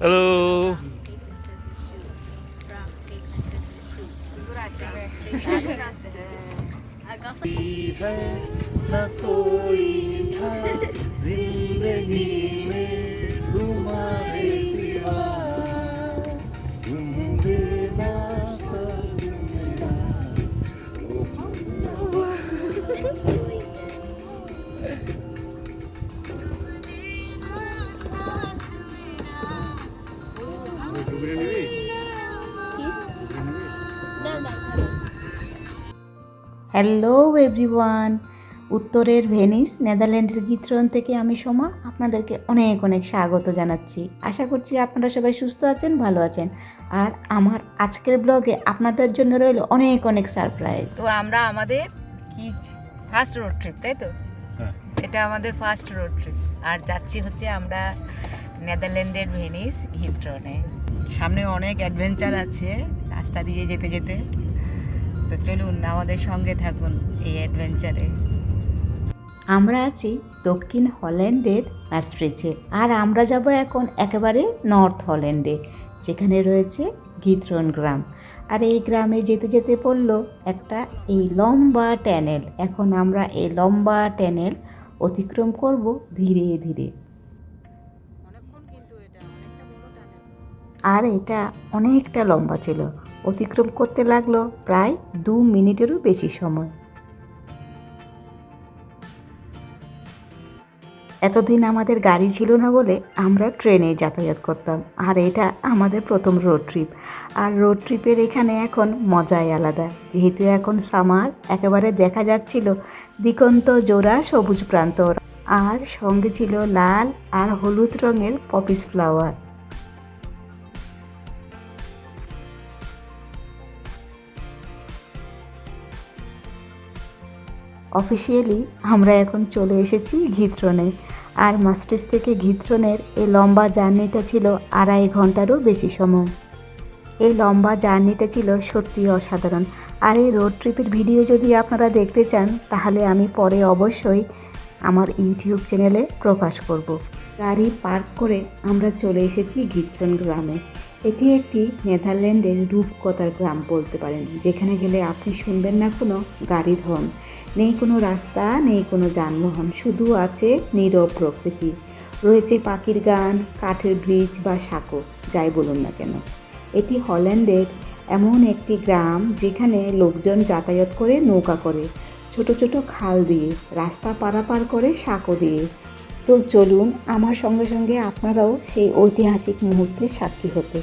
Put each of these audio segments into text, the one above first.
Hello. है न कोई था जिंदगी में হ্যালো এভরিওয়ান উত্তরের ভেনিস নেদারল্যান্ডের গিত্রন থেকে আমি সোমা আপনাদেরকে অনেক অনেক স্বাগত জানাচ্ছি। আশা করছি আপনারা সবাই সুস্থ আছেন ভালো আছেন। আর আমার আজকের ব্লগে আপনাদের জন্য রইল অনেক অনেক সারপ্রাইজ। তো আমরা আমাদের কি ফার্স্ট রোড ট্রিপ তাই তো? হ্যাঁ। এটা আমাদের ফার্স্ট রোড ট্রিপ। আর যাচ্ছি হচ্ছে আমরা নেদারল্যান্ডের ভেনিস হিথ্রনে সামনে অনেক অ্যাডভেঞ্চার আছে। রাস্তা দিয়ে যেতে যেতে। তো চলুন আমাদের সঙ্গে থাকুন এই অ্যাডভেঞ্চারে আমরা আছি দক্ষিণ হল্যান্ডের ম্যাস্ট্রিচে আর আমরা যাব এখন একেবারে নর্থ হল্যান্ডে যেখানে রয়েছে গিত্রন গ্রাম। আর এই গ্রামে যেতে যেতে পড়ল একটা এই লম্বা ট্যানেল। এখন আমরা এই লম্বা ট্যানেল অতিক্রম করব ধীরে ধীরে। আর এটা অনেকটা লম্বা ছিল। অতিক্রম করতে লাগল প্রায় দু মিনিটেরও বেশি সময়। এতদিন আমাদের গাড়ি ছিল না বলে আমরা ট্রেনে যাতায়াত করতাম, আর এটা আমাদের প্রথম রোড ট্রিপ আর রোড ট্রিপের এখানে এখন মজাই আলাদা, যেহেতু এখন সামার একেবারে দেখা যাচ্ছিল দিগন্ত জোড়া সবুজ প্রান্তর, আর সঙ্গে ছিল লাল আর হলুদ রঙের পপিস ফ্লাওয়ার অফিসিয়ালি আমরা এখন চলে এসেছি ঘিত্রনে আর মাস্টার্স থেকে ঘিত্রনের এই লম্বা জার্নিটা ছিল আড়াই ঘন্টারও বেশি সময়। এই লম্বা জার্নিটা ছিল সত্যি অসাধারণ। আর এই রোড ট্রিপের ভিডিও যদি আপনারা দেখতে চান, তাহলে আমি পরে অবশ্যই আমার ইউটিউব চ্যানেলে প্রকাশ করব। গাড়ি পার্ক করে আমরা চলে এসেছি ঘিত্রন গ্রামে। এটি একটি নেদারল্যান্ডের রূপকথার গ্রাম বলতে পারেন, যেখানে গেলে আপনি শুনবেন না কোনো গাড়ির হর্ন নেই কোনো রাস্তা, নেই কোনো যানবাহন, শুধু আছে নীরব প্রকৃতি। রয়েছে পাখির গান, কাঠের ব্রিজ বা সাঁকো, যাই বলুন না কেন। এটি হল্যান্ডের এমন একটি গ্রাম যেখানে লোকজন যাতায়াত করে, নৌকা করে। ছোট ছোট খাল দিয়ে, রাস্তা পারাপার করে, সাঁকো দিয়ে। তো চলুন, আমার সঙ্গে সঙ্গে আপনারাও সেই ঐতিহাসিক মুহূর্তের সাক্ষী হতে।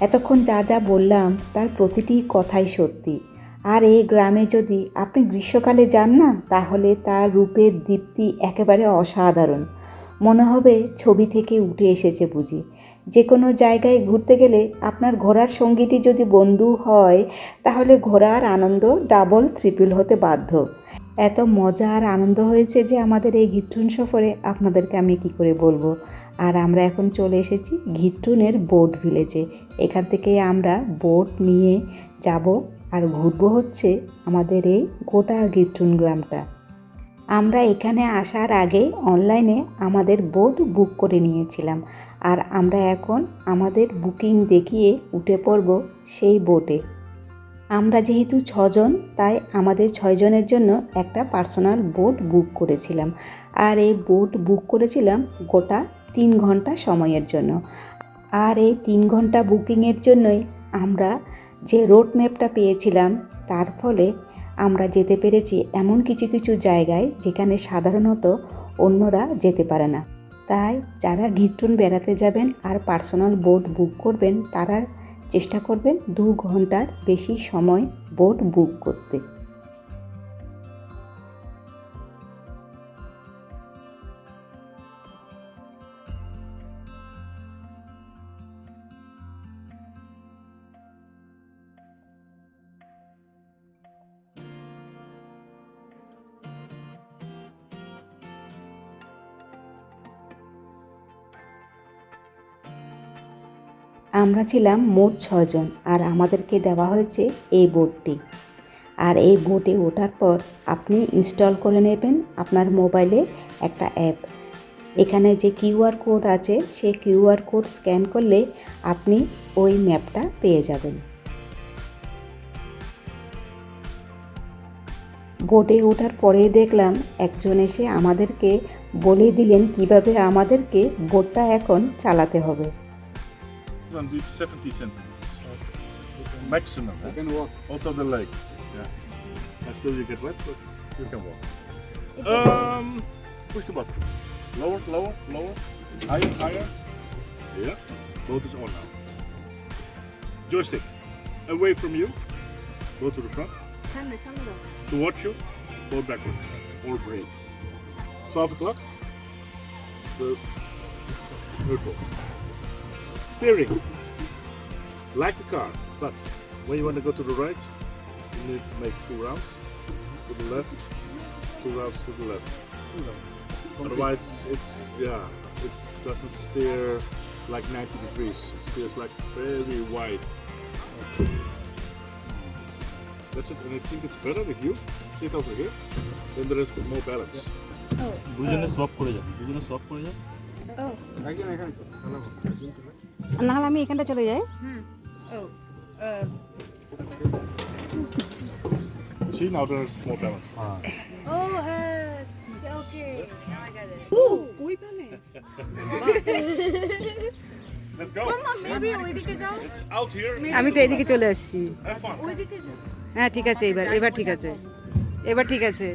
এতক্ষণ যা যা বললাম, তার প্রতিটি কথাই সত্যি। আর এই গ্রামে যদি আপনি গ্রীষ্মকালে যান না, তাহলে তার রূপের দীপ্তি একেবারে অসাধারণ। মনে হবে ছবি থেকে উঠে এসেছে বুঝি। যে কোনো জায়গায় ঘুরতে গেলে আপনার ঘোরার সঙ্গীতই যদি বন্ধু হয়, তাহলে ঘোরার আনন্দ ডাবল ট্রিপল হতে বাধ্য। এত মজা আর আনন্দ হয়েছে যে আমাদের এই ঘিত্রুন সফরে আপনাদেরকে আমি কি করে বলব? আর আমরা এখন চলে এসেছি ঘিত্রুনের বোট ভিলেজে। এখান থেকে আমরা বোট নিয়ে যাব আর ঘুরবো হচ্ছে আমাদের এই গোটা গিত্রুন গ্রামটা। আমরা এখানে আসার আগে অনলাইনে আমাদের বোট বুক করে নিয়েছিলাম আর আমরা এখন আমাদের বুকিং দেখিয়ে উঠে পড়ব সেই বোটে। আমরা যেহেতু ছজন, তাই আমাদের ছয়জনের জন্য একটা পার্সোনাল বোট বুক করেছিলাম। আর এই বোট বুক করেছিলাম গোটা তিন ঘণ্টা সময়ের জন্য। আর এই তিন ঘণ্টা বুকিংয়ের জন্যই আমরা যে রোড ম্যাপটা পেয়েছিলাম, তার ফলে আমরা যেতে পেরেছি এমন কিছু কিছু জায়গায় যেখানে সাধারণত অন্যরা যেতে পারে না। তাই যারা ঘিটুন বেড়াতে যাবেন আর পার্সোনাল বোট বুক করবেন, তারা চেষ্টা করবেন দু ঘণ্টার বেশি সময় বোট বুক করতে। আমরা ছিলাম মোট ছজন আর আমাদেরকে দেওয়া হয়েছে এই বোর্ডটি আর এই বোটে ওঠার পর আপনি ইনস্টল করে নেবেন আপনার মোবাইলে একটা অ্যাপ এখানে যে কিউআর কোড আছে, সেই কিউআর কোড স্ক্যান করলে আপনি ওই ম্যাপটা পেয়ে যাবেন। বোটে ওঠার পরেই দেখলাম একজন এসে আমাদেরকে বলে দিলেন কীভাবে আমাদেরকে বোটটা এখন চালাতে হবে। One deep 70 centimeters. Maximum. You can walk. Also the leg. Yeah. And still you get wet, but you can walk. Um, push the button. Lower, lower, lower. Higher, higher. Yeah. Boat is on now. Joystick. Away from you. Go to the front. To watch you. Go backwards. Or brake. 12 o'clock. The neutral Steering. Like the car, but when you want to go to the right, you need to make two rounds. To the left, two rounds to the left. Otherwise, it's yeah, it doesn't steer like 90 degrees. It steers like very wide. That's it, and I think it's better if you sit over here, then there is more balance. দুজনে সব করে যান দুজনে সব করে যান নাহলে আমি এখানটা চলে যাই। See now there more balance. Oh, uh, okay. Now I got it. Let's go. Mama, maybe ওইদিকে যাও। It's out here. আমি তো এদিকে চলে আসছি। ওইদিকে যাও। হ্যাঁ ঠিক আছে এবার এবার ঠিক আছে। এবার ঠিক আছে।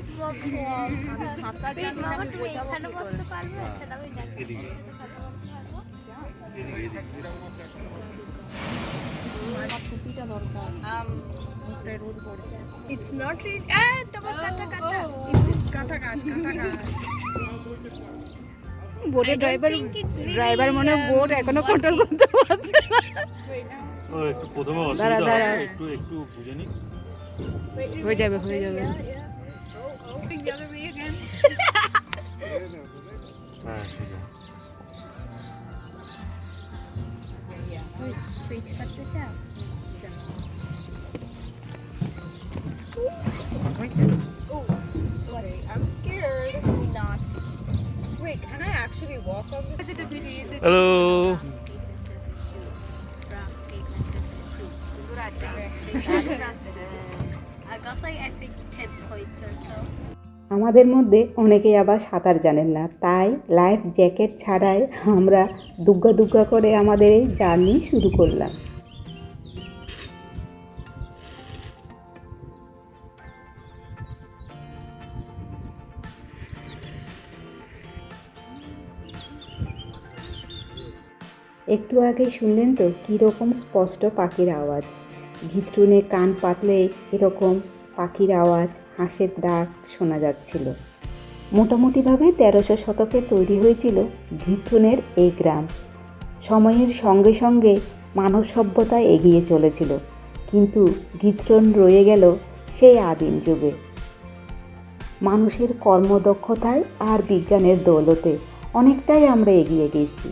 এখানে বসতে পারবে? আমি It's not really. Ah, তোমার কাটা কাটা। কাটা গাছ, কাটা গাছ। বোটের ড্রাইভার ড্রাইভার মনে হয় um, বোট এখনও কন্ট্রোল. করতে পারছে না. ও একটু প্রথমে অসুবিধা একটু একটু বুঝে Wait, হয়ে যাবে হয়ে যাবে yeah, Hello. আমাদের মধ্যে অনেকেই আবার সাঁতার জানেন না তাই লাইফ জ্যাকেট ছাড়াই আমরা দুগ্গা দুগ্গা করে আমাদের এই জার্নি শুরু করলাম। একটু আগে শুনলেন তো, কীরকম স্পষ্ট পাখির আওয়াজ। ভিতরুনে কান পাতলে এরকম পাখির আওয়াজ, হাঁসের ডাক শোনা যাচ্ছিল। মোটামুটিভাবে তেরোশো শতকে তৈরি হয়েছিল ঘিত্রুনের এই গ্রাম। সময়ের সঙ্গে সঙ্গে মানব সভ্যতা এগিয়ে চলেছিল, কিন্তু ঘিত্রন রয়ে গেল সেই আদিম যুগে। মানুষের কর্মদক্ষতায় আর বিজ্ঞানের দৌলতে অনেকটাই আমরা এগিয়ে গেছি।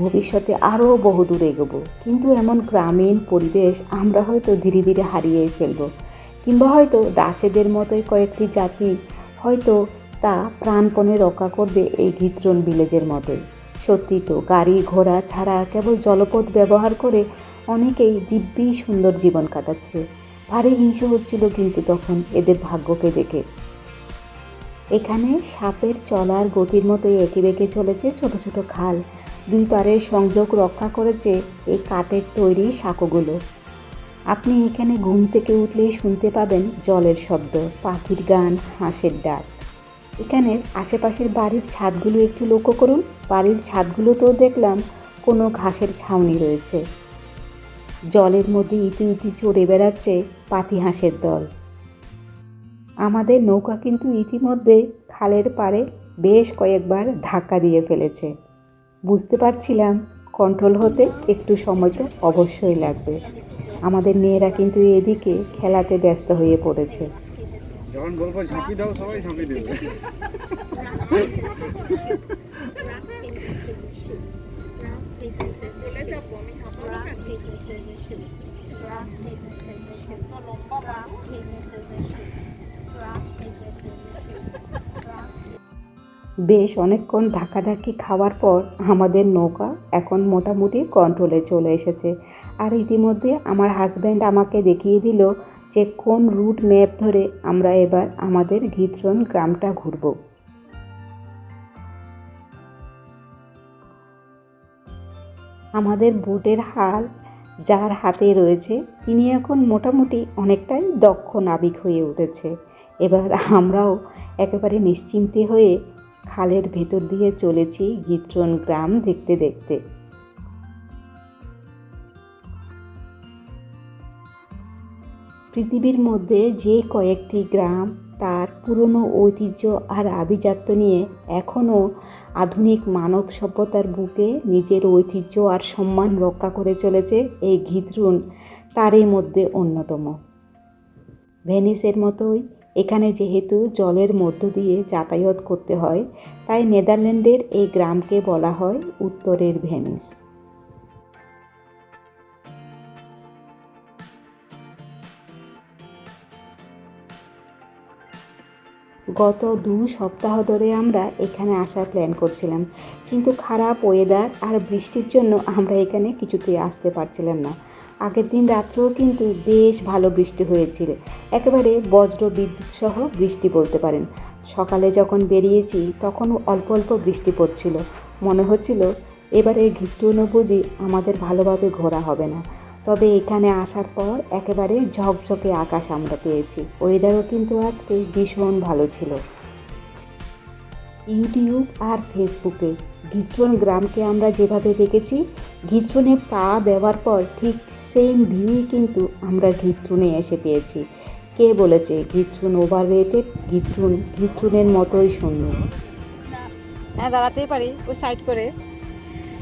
ভবিষ্যতে আরও বহুদূর এগোবো, কিন্তু এমন গ্রামীণ পরিবেশ আমরা হয়তো ধীরে ধীরে হারিয়ে ফেলব, কিংবা হয়তো ডাচেদের মতোই কয়েকটি জাতি হয়তো তা প্রাণপণে রক্ষা করবে এই ঘিত্রন ভিলেজের মতোই সত্যি তো, গাড়ি, ঘোড়া ছাড়া কেবল জলপথ ব্যবহার করে অনেকেই দিব্যি সুন্দর জীবন কাটাচ্ছে। ভারী হিংসে হচ্ছিল কিন্তু তখন এদের ভাগ্যকে দেখে। এখানে সাপের চলার গতির মতোই এঁকে বেঁকে চলেছে ছোট ছোট খাল। দুই পারের সংযোগ রক্ষা করেছে এই কাঠের তৈরি সাঁকোগুলো। আপনি এখানে ঘুম থেকে উঠলেই শুনতে পাবেন জলের শব্দ, পাখির গান, হাঁসের ডাক। এখানের আশেপাশের বাড়ির ছাদগুলো একটু লক্ষ্য করুন। বাড়ির ছাদগুলোতেও দেখলাম কোনো ঘাসের ছাউনি রয়েছে। জলের মধ্যে ইতি ইতি চড়ে বেড়াচ্ছে পাতি হাঁসের দল। আমাদের নৌকা কিন্তু ইতিমধ্যে খালের পাড়ে বেশ কয়েকবার ধাক্কা দিয়ে ফেলেছে। বুঝতে পারছিলাম, কন্ট্রোল হতে একটু সময় তো অবশ্যই লাগবে। আমাদের মেয়েরা কিন্তু এদিকে খেলাতে ব্যস্ত হয়ে পড়েছে। যখন বলব ঝাঁপি দাও, সবাই ঝাঁপি দেবে। বেশ অনেকক্ষণ ধাক্কাধাক্কি খাওয়ার পর আমাদের নৌকা এখন মোটামুটি কন্ট্রোলে চলে এসেছে। আর ইতিমধ্যে আমার হাজব্যান্ড আমাকে দেখিয়ে দিল যে কোন রুট ম্যাপ ধরে আমরা এবার আমাদের ঘিত্রন গ্রামটা ঘুরবো। আমাদের বুটের হাল যার হাতে রয়েছে, তিনি এখন মোটামুটি অনেকটাই দক্ষ নাবিক হয়ে উঠেছে। এবার আমরাও একেবারে নিশ্চিন্তে হয়ে খালের ভেতর দিয়ে চলেছি গিত্রন গ্রাম দেখতে দেখতে। পৃথিবীর মধ্যে যে কয়েকটি গ্রাম তার পুরনো ঐতিহ্য আর আভিজাত্য নিয়ে এখনও আধুনিক মানব সভ্যতার বুকে নিজের ঐতিহ্য আর সম্মান রক্ষা করে চলেছে এই ঘিত্রুন তারই মধ্যে অন্যতম। ভেনিসের মতোই এখানে যেহেতু জলের মধ্য দিয়ে যাতায়াত করতে হয়, তাই নেদারল্যান্ডের এই গ্রামকে বলা হয় উত্তরের ভেনিস। গত দু সপ্তাহ ধরে আমরা এখানে আসার প্ল্যান করছিলাম। কিন্তু খারাপ ওয়েদার আর বৃষ্টির জন্য আমরা এখানে কিছুতেই আসতে পারছিলাম না। আগের দিন রাত্রেও কিন্তু বেশ ভালো বৃষ্টি হয়েছিল। একেবারে বজ্র বিদ্যুৎ সহ বৃষ্টি বলতে পারেন। সকালে যখন বেরিয়েছি তখনও অল্প অল্প বৃষ্টি পড়ছিল। মনে হচ্ছিল, এবারে ঘিট্টুনো বুঝি আমাদের ভালোভাবে ঘোরা হবে না। তবে এখানে আসার পর একেবারে ঝকঝকে আকাশ আমরা পেয়েছি। ওয়েদারও কিন্তু আজকে ভীষণ ভালো ছিল। ইউটিউব আর ফেসবুকে ঘিত্রন গ্রামকে আমরা যেভাবে দেখেছি ঘিত্রনে পা দেওয়ার পর ঠিক সেম ভিউই কিন্তু আমরা ঘিত্রুনে এসে পেয়েছি। কে বলেছে ঘিত্রুন ওভার রেটেড ঘিত্রুন ঘিত্রুনের মতোই সুন্দর হ্যাঁ দাঁড়াতেই পারি, ওই সাইড করে।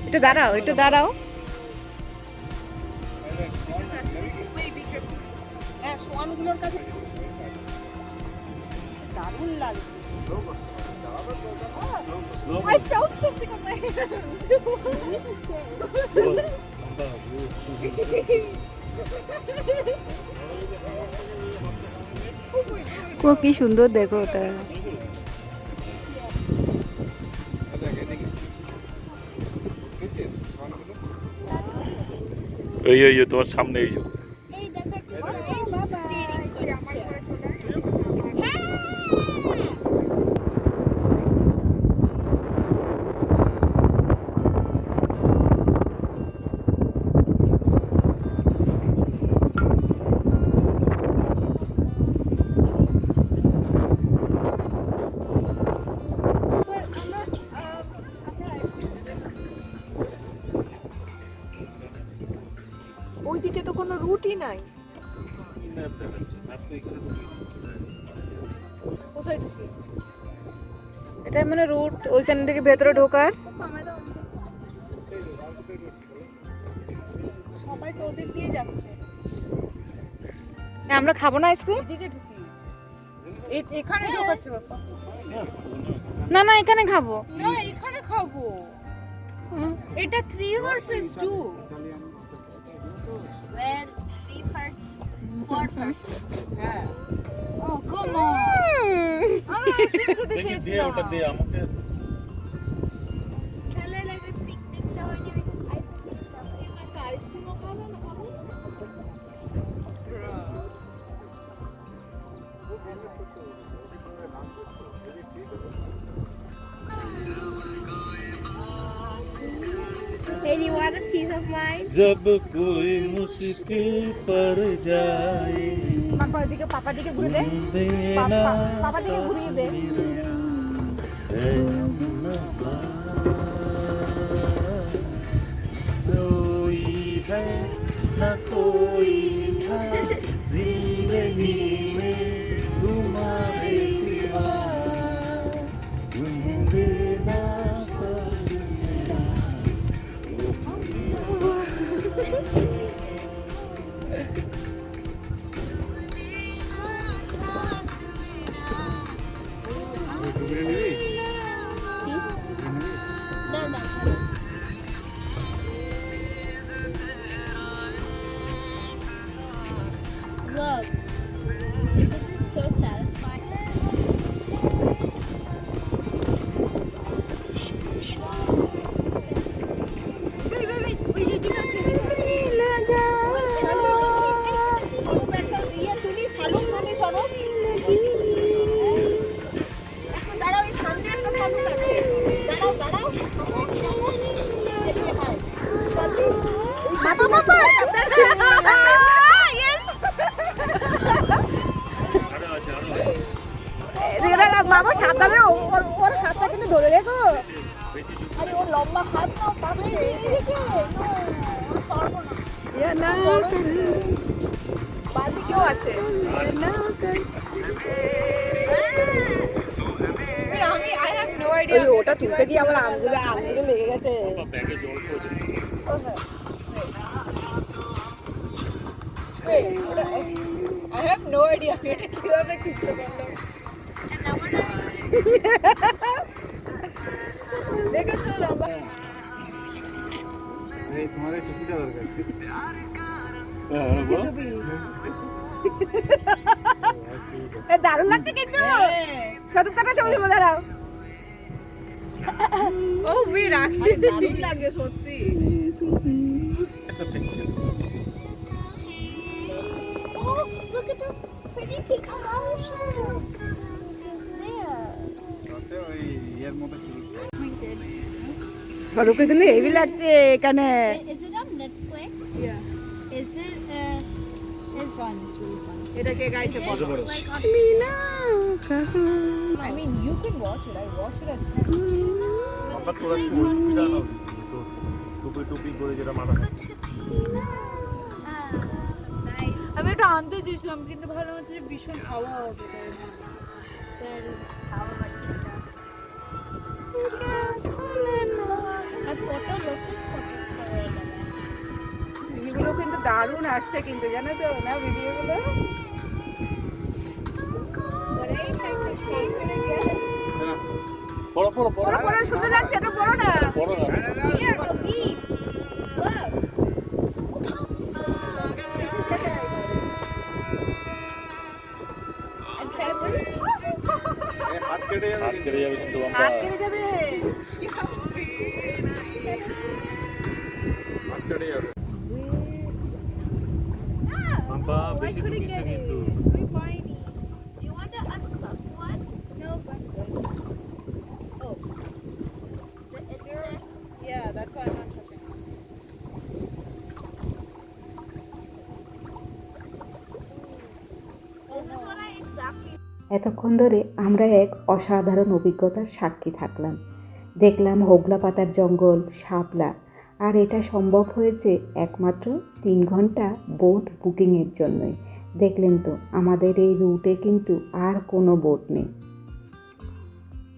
একটু দাঁড়াও একটু দাঁড়াও। হ্যাঁ কাছে দারুণ লাগছে I felt something on my hand. ও কি সুন্দর দেখো ওটা? এই তোমার সামনে এই যে। ওইদিকে তো কোনো রুটই নাই। কোথায় এটাই মানে রুট ওইখান থেকে ভেতরে ঢোকার। সবাই তো দিয়ে যাচ্ছে। আমরা খাব না আইসক্রিম? এখানে ঢোকাচ্ছে বাবা না না এখানে খাব। না এখানে খাব। এটা three versus two four first হ্যাঁ ও কাম অন আমি আইসক্রিম খেতে দেখি দে চেয়েছিলাম ওটা जब कोई मुश्किल पर जाए পাপা দিকে পাপা দিকে ঘুরে দে देना পাপা দিকে ঘুরিয়ে দে कोई है न कोई আরে ও লম্বা হাত নাও পাচ্ছে না বাদিকেও আছে। আমি আই হ্যাভ আইডিয়া ওটা তুলতে গিয়ে আমার আঙ্গুলে আঙ্গুলে লেগে গেছে। নো আইডিয়া এটা দারুণ লাগছে কিন্তু স্বরূপ কাটা ছবি দাঁড়াও ও উই রাখছি দারুণ লাগে সত্যি একটা picture look at the pretty pink. There. স্বরূপকে কিন্তু হেভি লাগছে এখানে Is it on Netflix? Yeah. Is it? Uh, it's fun. It's really fun. এটা কে গাইছে on? I mean you can watch it I watched it at 10 আমরা তোরা একটু ওই টুপিটা নাও তো টুপি টুপি করে যেটা Ah. আমি এটা আনতে চেয়েছিলাম কিন্তু ভালো হচ্ছে যে ভীষণ হাওয়া হবে Then ভিডিওগুলো কিন্তু দারুণ আসছে কিন্তু জানো তো না ভিডিওগুলো? পড়ো পড়ো পড়ো। বড় সুন্দর লাগছে এটা বড় না। পড়ো না। এই হাত কেটে যাবে হাত কেটে যাবে কিন্তু আমরা হাত কেটে যাবে হাত কেটে যাবে আমরা বেশি ঢুকিস না কিন্তু You want to unplug one? No, but oh, the, it's the, yeah that's why I'm not touching this is what I exactly এতক্ষণ ধরে আমরা এক অসাধারণ অভিজ্ঞতার সাক্ষী থাকলাম। দেখলাম হোগলা পাতার জঙ্গল, শাপলা, আর এটা সম্ভব হয়েছে একমাত্র তিন ঘণ্টা বোট বুকিংয়ের জন্যই। দেখলেন তো, আমাদের এই রুটে কিন্তু আর কোনো বোট নেই।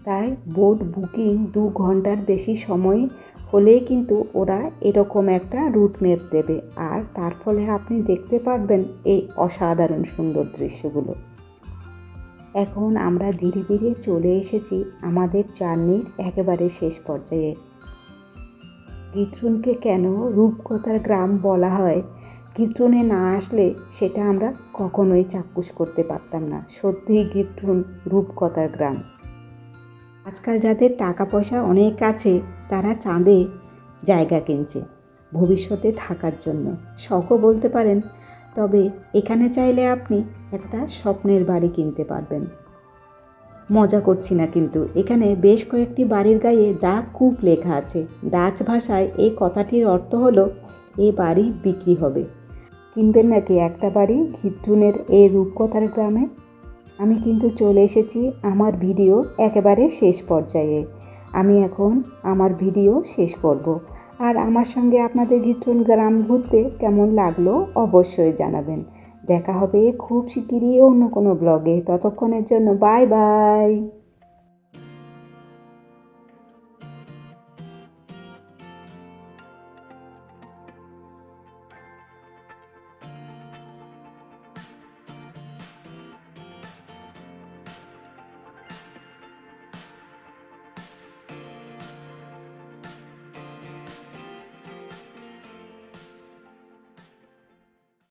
তাই বোট বুকিং দু ঘণ্টার বেশি সময় হলেই কিন্তু ওরা এরকম একটা রুট ম্যাপ দেবে। আর তার ফলে আপনি দেখতে পারবেন এই অসাধারণ সুন্দর দৃশ্যগুলো। এখন আমরা ধীরে ধীরে চলে এসেছি আমাদের জার্নির একেবারে শেষ পর্যায়ে। গিত্রুনকে কেন রূপকথার গ্রাম বলা হয়? গিত্রুনে না আসলে সেটা আমরা কখনোই চাক্ষুষ করতে পারতাম না। সত্যিই গিত্রুন রূপকথার গ্রাম। আজকাল যাদের টাকা পয়সা অনেক আছে, তারা চাঁদে জায়গা কিনছে ভবিষ্যতে থাকার জন্য। শখও বলতে পারেন তবে এখানে চাইলে আপনি একটা স্বপ্নের বাড়ি কিনতে পারবেন। মজা করছি না কিন্তু। এখানে বেশ কয়েকটি বাড়ির গায়ে দা কুপ লেখা আছে। ডাচ ভাষায় এই কথাটির অর্থ হলো, এ বাড়ি বিক্রি হবে। কিনবেন নাকি একটা বাড়ি ঘিত্রুনের এই রূপকথার গ্রামে? আমি কিন্তু চলে এসেছি আমার ভিডিও একেবারে শেষ পর্যায়ে। আমি এখন আমার ভিডিও শেষ করব। আর আমার সঙ্গে আপনাদের গীতন গ্রাম ঘুরতে কেমন লাগল অবশ্যই জানাবেন। দেখা হবে খুব শিগগিরই অন্য কোনো ব্লগে ততক্ষণের জন্য বাই বাই